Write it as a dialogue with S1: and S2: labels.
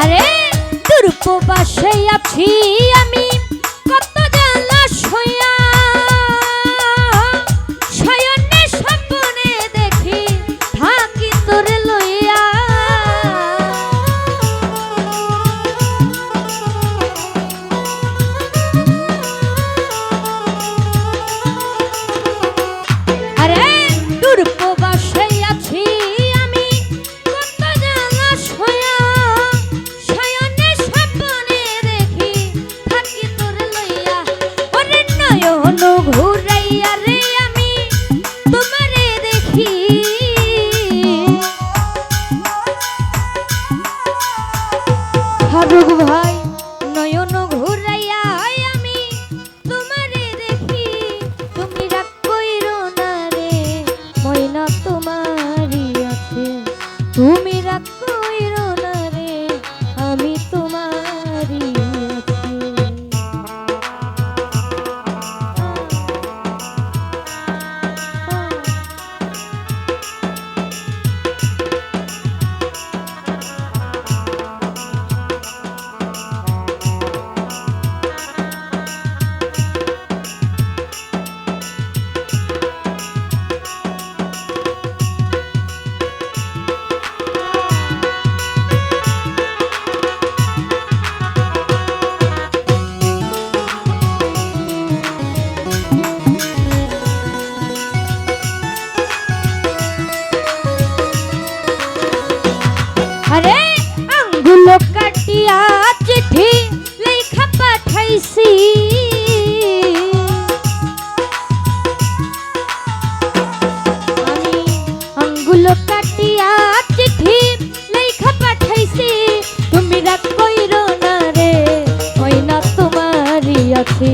S1: আরে দুর্পবাসে আছি আমি। কত নয়ন আরে আঙ্গুল কাটিয়া চিঠি লেখা পাঠাইছি। আমি আঙ্গুল কাটিয়া চিঠি লেখা পাঠাইছি। তুমি রাগ কইরো না রে হয় না তোমারই আছে।